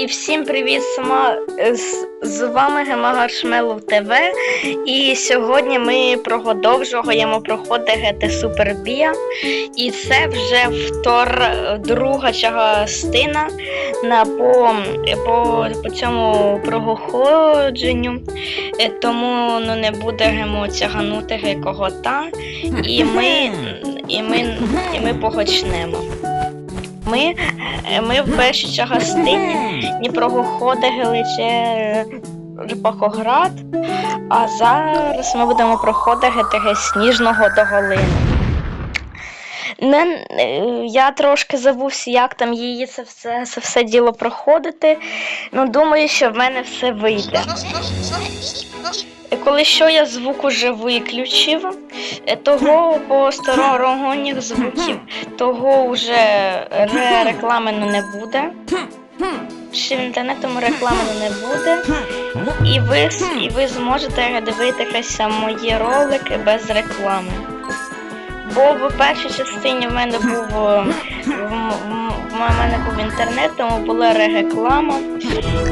І всім привіт, сама з, з вами Гемагаршмелов ТВ. І сьогодні ми продовжуємо проходити Super І це вже втор, друга частина на по, по, по цьому проходженню. Е, Тому ну, не будемо тяганути кота. І ми, і ми, і ми почнемо. Ми, е, ми в першій частині не проходили ще Рибакоград, а зараз ми будемо проходити сніжного до Голини. Не, е, я трошки забувся, як там її це все, це все діло проходити. Ну, думаю, що в мене все вийде. Коли що я звук уже виключив, е, того по сторонніх звуків, того вже ре- реклами ну, не буде. Ще в інтернетому реклами не буде. І ви, і ви зможете дивитися мої ролики без реклами. Бо в першій частині в мене був е, в, в- мене був інтернет, тому була реклама,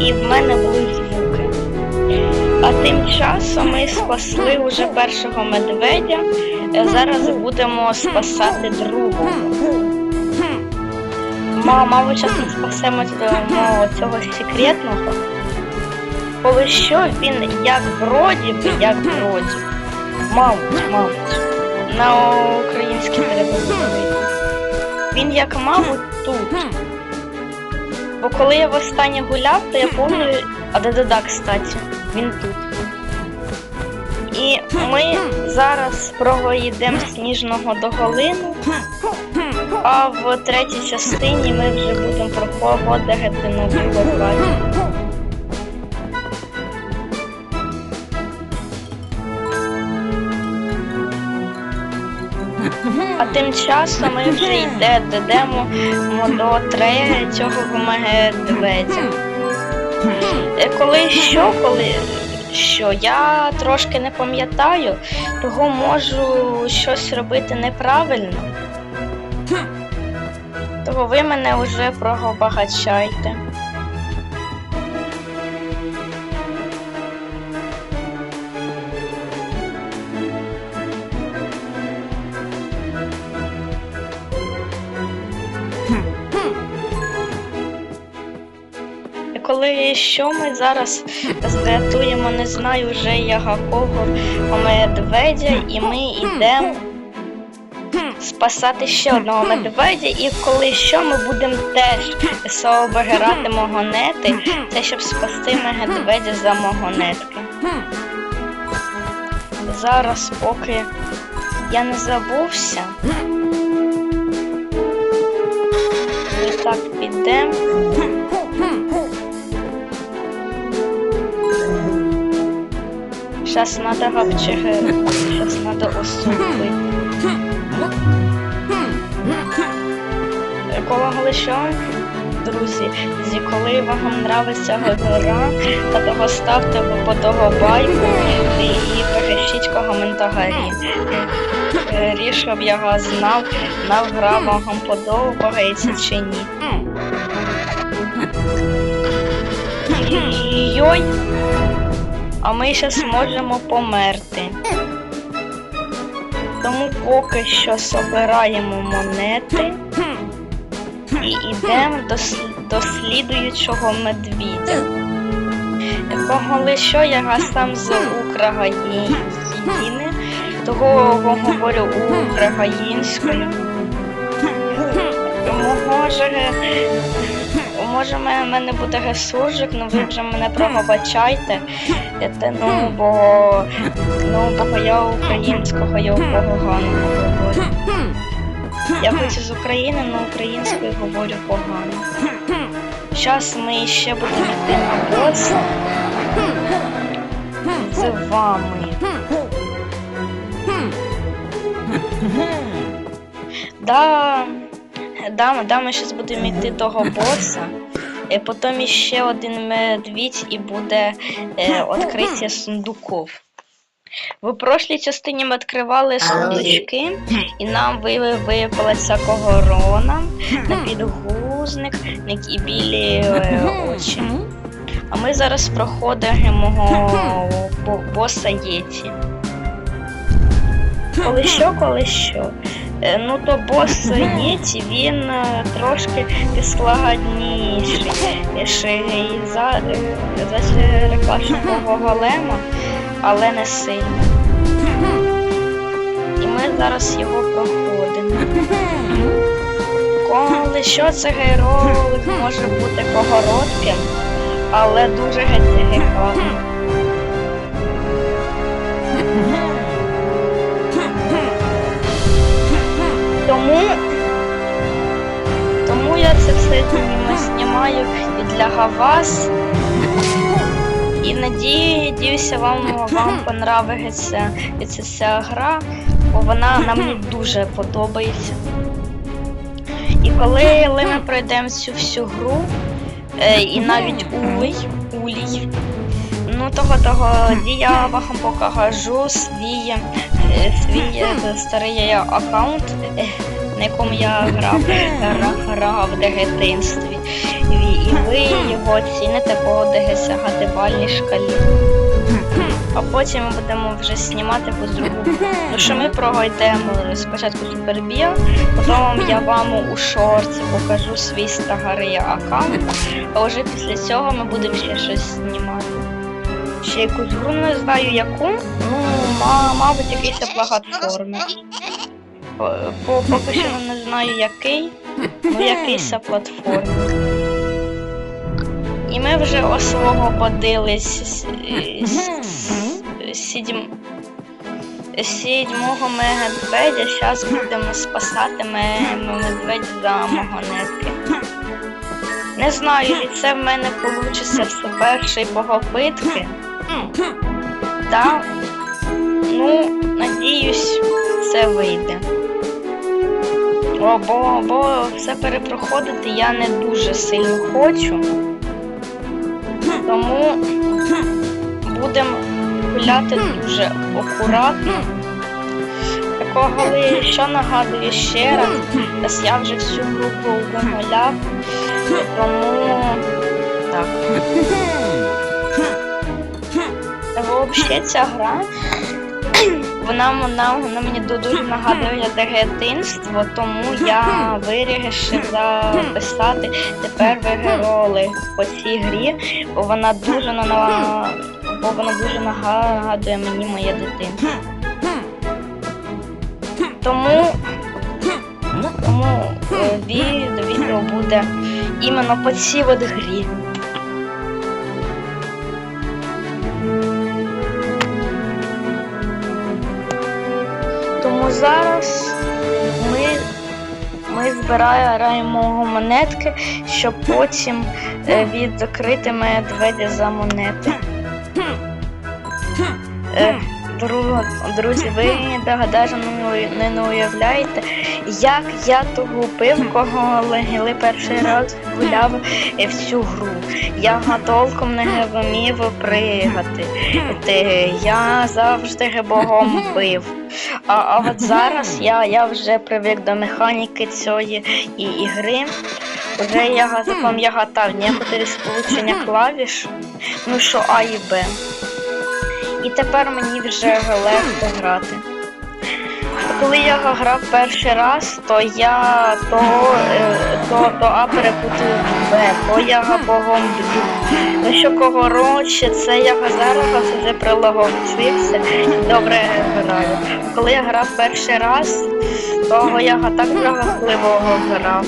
і в мене були звуки. А тим часом ми спасли уже першого медведя. Е, Зараз будемо спасати другого. Ма, мабуть, зараз ми спасемо цього, цього секретного. Коли що він як вроді як вроді. Мабуть, мабуть. На українській треба. Він як мабуть тут. Бо коли я востаннє гуляв, то я пам'ятаю. А да-да-да, кстати, він тут. І ми зараз проїдемо сніжного до Голину, а в третій частині ми вже будемо проходити нову локацію. А тим часом ми вже йде, йдемо до третього медведя. Е, Коли що, коли що, я трошки не пам'ятаю, того можу щось робити неправильно. Того ви мене вже пробагачайте. Що ми зараз зрятуємо, не знаю вже якого медведя, і ми йдемо спасати ще одного медведя, і коли що ми будемо теж собирати могонети, це щоб спасти медведя за могонетки. Зараз, поки я не забувся. Ми так підемо. Сейчас надо вообще, сейчас надо особи. Коли що, друзі, зі коли вам нравиться гора, то того ставте подобайку і, пишіть коментарі. Ріж, я вас знав, на гра вам подобається чи ні. Йой! А ми зараз можемо померти. Тому поки що собираємо монети і йдемо до, до слідуючого медвідя. Коли що я раз сам з України, того говорю українською. Може, може, в мене- буде гесуржик, ну ви вже мене пробачайте. Ну, бо, ну, бо я українського, я погано говорю. Я хоч з України, але українською говорю погано. Зараз ми ще будемо йти на бос з вами. Да, да, да, ми зараз будемо йти того боса. І потім ще один медвідь і буде е, відкриття сундуків. В прошлій частині ми відкривали сундучки, і нам ви- випала ця корона на підгузник і білі е, очі. А ми зараз проходимо боса Єті. Коли що, коли що. Е, Ну то бос Єті, він е, трошки складніший за, е, за черепашного голема, але не сильно. І ми зараз його проходимо. Коли що це герой може бути коротким, але дуже геть Тому, тому я це все знімаю і для вас. І надіюся, вам, вам понравиться ця, ця гра, бо вона нам дуже подобається. І коли, ми пройдемо цю всю гру, е, і навіть улей, улій, ну того того я вам покажу свій, е, свій е, старий аккаунт, на якому я грав, грав, в дитинстві. І, ви його оціните по десятибальній шкалі. А потім ми будемо вже знімати по другому. Ну що ми пройдемо спочатку супербіг, потім я вам у шорті покажу свій старий аккаунт, а вже після цього ми будемо ще щось знімати. Ще якусь гру не знаю яку, ну, мабуть, якийсь платформи. По, по, поки що не знаю який, ну якийсь платформи. І ми вже освободились сідім, сідьмого медведя. Зараз будемо спасати ме- медведя за монетки. Не знаю, і це в мене вийде з першої попитки. Та, ну, надіюсь, це вийде. Бо, бо все перепроходити я не дуже сильно хочу. Тому будемо гуляти дуже акуратно. Такого, але що нагадую ще раз, я вже всю групу вимовляв, тому так. Взагалі ця гра, вона, вона, вона мені дуже нагадує дитинство, тому я вирішив записати тепер вигороли по цій грі, бо вона дуже на бо вона дуже нагадує мені моє дитинство. Тому, тому е, від- відео буде іменно по цій от грі. Зараз ми, ми збираємо монетки, щоб потім е, відкрити медведя за монети. Е, дру- друзі, ви не, не уявляєте, як я того пив, кого легли перший раз гуляв в цю гру. Я толком не вмів пригати. Я завжди богом бив. А, а от зараз я, я вже привик до механіки цієї і ігри. Вже я запам'ятав некоторі сполучення клавіш, ну що А і Б. І тепер мені вже легко грати. Коли я грав перший раз, то я то, е, то, то А перепутав Б, то я богом б'ю. Ну що коротше, це я зараз вже прилаговчився і добре граю. Коли я грав перший раз, то я так жахливо грав.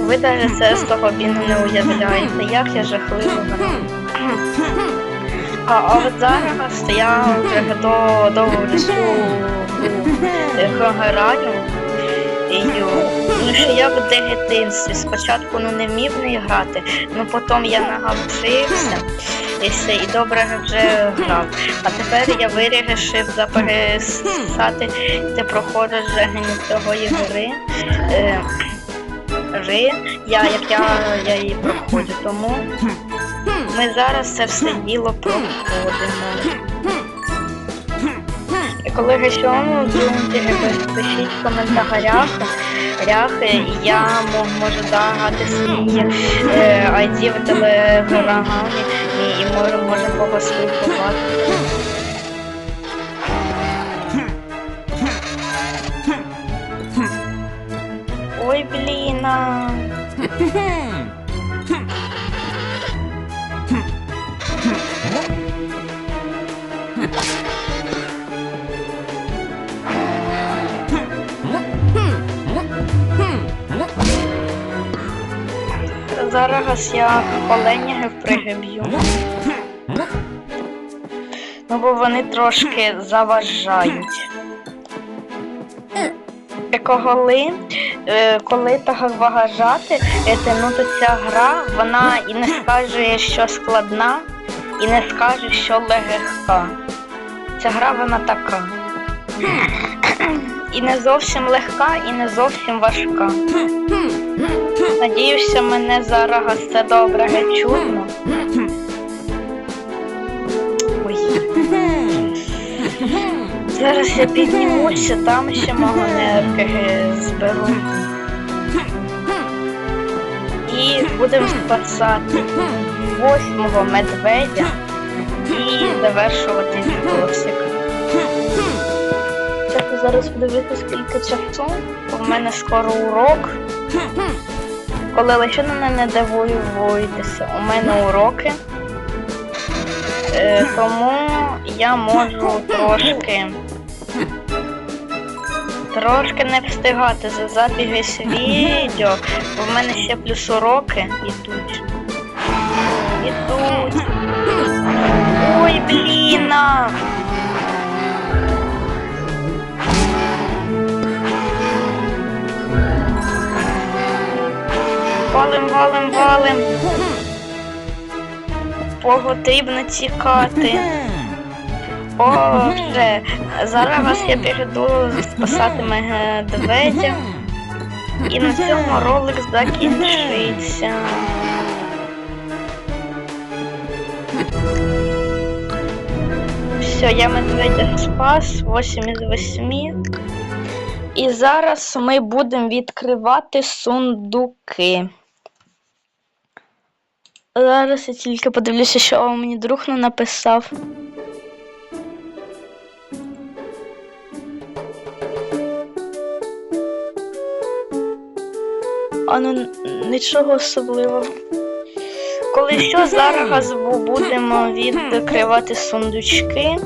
Ви навіть це з того бігу не уявляєте, як я жахливо грав. А, а от зараз я вже до, довго всю граю. І, ну, що я в дитинстві спочатку ну, не вмів не грати, ну потім я нагавчився і, все, і добре вже грав. А тепер я вирішив записати, де проходить вже цього ігри. Е, гри, я, як я, я її проходжу, тому ми зараз це все діло проходимо. І коли ви що, думаєте, пишіть в коментарях, ряхи, і я можу дати свій е, ID в телеграмі і, і можемо можемо поспілкувати. Ой, блін. Зараз я оленягів пригиб'ю. Ну, бо вони трошки заважають. Е, Коли, коли так вважати, е, ну, то ця гра, вона і не скаже, що складна, і не скаже, що легка. Ця гра вона така. І не зовсім легка, і не зовсім важка. Надіюся, мене зараз все добре чутно. Ой. Зараз я піднімуся, там ще мого енергії зберу. І будемо спасати восьмого медведя і завершувати відосик. Так, зараз подивитися скільки часу. У мене скоро урок. Коли лише на мене дивуєтеся, у мене уроки. Е, тому я можу трошки. Трошки не встигати за забіги з відео, бо в мене ще плюс уроки ідуть. Ідуть. Ой, блін! Валим, валим, валим. Потрібно тікати. Боже, зараз я піду спасати медведя. І на цьому ролик закінчиться. Все, я медведя спас, 8 із 8. І зараз ми будемо відкривати сундуки. Зараз я тільки подивлюся, що мені друг не написав. А ну нічого особливого. Коли що, зараз будемо відкривати сундучки.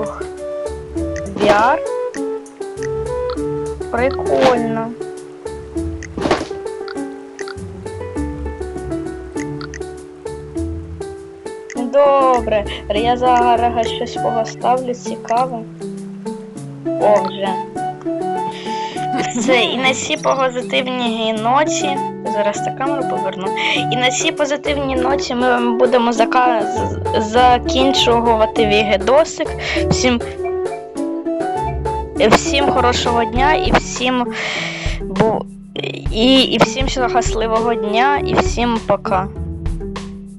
Ох. VR. Прикольно. Добре, я зараз щось поставлю цікаве. О, вже. Все, і на цій позитивній ноті. Зараз та камеру поверну. І на цій позитивній ноті ми будемо зака... закінчувати відосик. Всім всім хорошого дня і всім і, і всім щасливого дня і всім пока.